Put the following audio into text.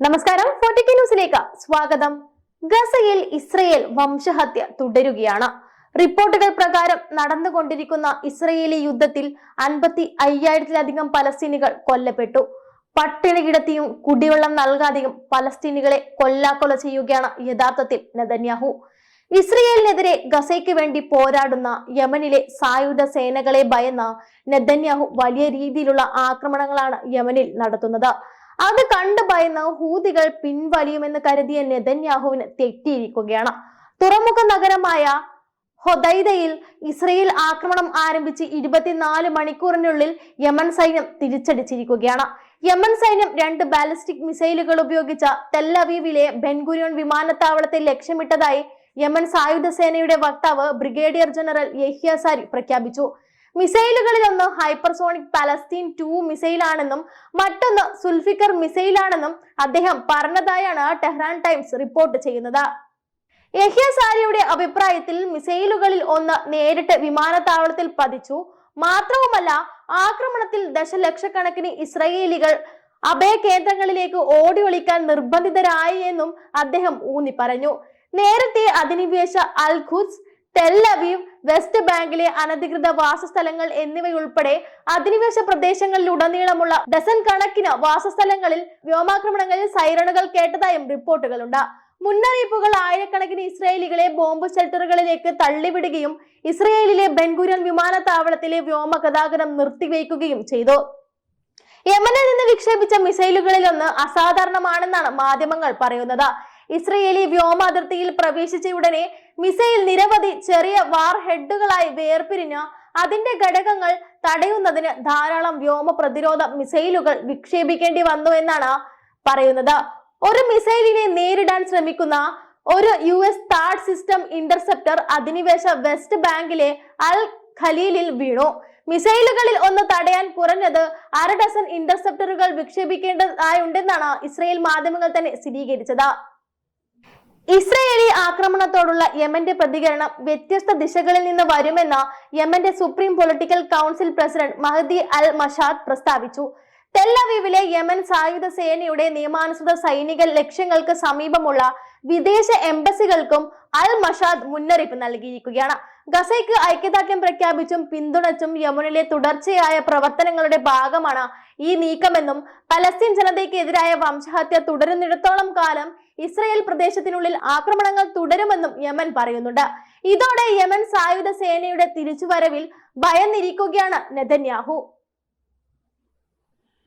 നമസ്കാരം ഫോർട്ടിക്ക് ന്യൂസിലേക്ക് സ്വാഗതം. ഗസയിൽ ഇസ്രയേൽ വംശഹത്യ തുടരുകയാണ്. റിപ്പോർട്ടുകൾ പ്രകാരം നടന്നുകൊണ്ടിരിക്കുന്ന ഇസ്രയേലി യുദ്ധത്തിൽ അൻപത്തി അയ്യായിരത്തിലധികം പലസ്തീനികൾ കൊല്ലപ്പെട്ടു. പട്ടിണി കിടത്തിയും കുടിവെള്ളം നൽകാതെയും പലസ്തീനികളെ കൊല്ലാക്കൊല ചെയ്യുകയാണ് യഥാർത്ഥത്തിൽ നെതന്യാഹു. ഇസ്രയേലിനെതിരെ ഗസയ്ക്ക് വേണ്ടി പോരാടുന്ന യമനിലെ സായുധ സേനകളെ ഭയന്ന നെതന്യാഹു വലിയ രീതിയിലുള്ള ആക്രമണങ്ങളാണ് യമനിൽ നടത്തുന്നത്. അത് കണ്ടു ഭയന്ന് ഹൂതികൾ പിൻവലിയുമെന്ന് കരുതിയ നെതന്യാഹുവിന് തെറ്റിയിരിക്കുകയാണ്. തുറമുഖ നഗരമായ ഹൊദൈദയിൽ ഇസ്രയേൽ ആക്രമണം ആരംഭിച്ച് ഇരുപത്തിനാല് മണിക്കൂറിനുള്ളിൽ യമൻ സൈന്യം തിരിച്ചടിച്ചിരിക്കുകയാണ്. യമൻ സൈന്യം രണ്ട് ബാലിസ്റ്റിക് മിസൈലുകൾ ഉപയോഗിച്ച തെല്ലവീവിലെ ബെൻഗുരിയോൺ വിമാനത്താവളത്തെ ലക്ഷ്യമിട്ടതായി യമൻ സായുധ സേനയുടെ വക്താവ് ബ്രിഗേഡിയർ ജനറൽ യഹ്യ സാരി പ്രഖ്യാപിച്ചു. മിസൈലുകളിൽ ഒന്ന് ഹൈപ്പർസോണിക് പലസ്തീൻ ടു മിസൈലാണെന്നും മറ്റൊന്ന് സുൽഫിക്കർ മിസൈലാണെന്നും അദ്ദേഹം പറഞ്ഞതായാണ് ടെഹ്റാൻ ടൈംസ് റിപ്പോർട്ട് ചെയ്യുന്നത്. യഹ്യ സാരിയുടെ അഭിപ്രായത്തിൽ മിസൈലുകളിൽ ഒന്ന് നേരിട്ട് വിമാനത്താവളത്തിൽ പതിച്ചു. മാത്രവുമല്ല ആക്രമണത്തിൽ ദശലക്ഷക്കണക്കിന് ഇസ്രയേലികൾ അഭയ കേന്ദ്രങ്ങളിലേക്ക് ഓടി ഒളിക്കാൻ നിർബന്ധിതരായി എന്നും അദ്ദേഹം ഊന്നി പറഞ്ഞു നേരത്തെ അധിനിവേശ അൽ ഖുദ്സ് ടെല്ലവീവ് വെസ്റ്റ് ബാങ്കിലെ അനധികൃത വാസസ്ഥലങ്ങൾ എന്നിവയുൾപ്പെടെ അധിനിവേശ പ്രദേശങ്ങളിലുടനീളമുള്ള ഡസൻ കണക്കിന് വാസസ്ഥലങ്ങളിൽ വ്യോമാക്രമണങ്ങളിൽ സൈറണുകൾ കേട്ടതായും റിപ്പോർട്ടുകളുണ്ട്. മുന്നറിയിപ്പുകൾ ആയിരക്കണക്കിന് ഇസ്രയേലികളെ ബോംബ് ഷെൽട്ടറുകളിലേക്ക് തള്ളിവിടുകയും ഇസ്രയേലിലെ ബെൻഗുരൻ വിമാനത്താവളത്തിലെ വ്യോമ ഗതാഗതം നിർത്തിവെക്കുകയും ചെയ്തു. യമനിൽ നിന്ന് വിക്ഷേപിച്ച മിസൈലുകളിലൊന്ന് അസാധാരണമാണെന്നാണ് മാധ്യമങ്ങൾ പറയുന്നത്. ഇസ്രയേലി വ്യോമ അതിർത്തിയിൽ പ്രവേശിച്ച ഉടനെ മിസൈൽ നിരവധി ചെറിയ വാർ ഹെഡുകളായി വേർപിരിഞ്ഞ് അതിന്റെ ഘടകങ്ങൾ തടയുന്നതിന് ധാരാളം വ്യോമ പ്രതിരോധ മിസൈലുകൾ വിക്ഷേപിക്കേണ്ടി വന്നു എന്നാണ് പറയുന്നത്. ഒരു മിസൈലിനെ നേരിടാൻ ശ്രമിക്കുന്ന ഒരു യു എസ് താഡ് സിസ്റ്റം ഇന്റർസെപ്റ്റർ അധിനിവേശ വെസ്റ്റ് ബാങ്കിലെ അൽ ഖലീലിൽ വീണു. മിസൈലുകളിൽ ഒന്ന് തടയാൻ കുറഞ്ഞത് അര ഡസൻ ഇന്റർസെപ്റ്ററുകൾ വിക്ഷേപിക്കേണ്ടതായുണ്ടെന്നാണ് ഇസ്രയേൽ മാധ്യമങ്ങൾ തന്നെ സ്ഥിരീകരിച്ചത്. ഇസ്രയേലി ആക്രമണത്തോടുള്ള യമന്റെ പ്രതികരണം വ്യത്യസ്ത ദിശകളിൽ നിന്ന് വരുമെന്ന് യമന്റെ supreme political council president Mahdi al Mashat പ്രസ്താവിച്ചു. തെല്ലവീവിലെ യമൻ സായുധ സേനയുടെ നിയമാനുസൃത സൈനിക ലക്ഷ്യങ്ങൾക്ക് സമീപമുള്ള വിദേശ എംബസികൾക്കും അൽ മഷാദ് മുന്നറിയിപ്പ് നൽകിയിരിക്കുകയാണ്. ഗസയ്ക്ക് ഐക്യദാർഢ്യം പ്രഖ്യാപിച്ചും പിന്തുണച്ചും യമനിലെ തുടർച്ചയായ പ്രവർത്തനങ്ങളുടെ ഭാഗമാണ് ഈ നീക്കമെന്നും പലസ്തീൻ ജനതയ്ക്ക് എതിരായ വംശഹത്യ തുടരുന്നിടത്തോളം കാലം ഇസ്രയേൽ പ്രദേശത്തിനുള്ളിൽ ആക്രമണങ്ങൾ തുടരുമെന്നും യമൻ പറയുന്നുണ്ട്. ഇതോടെ യമൻ സായുധ സേനയുടെ തിരിച്ചുവരവിൽ ഭയന്നിരിക്കുകയാണ് നെതന്യാഹു.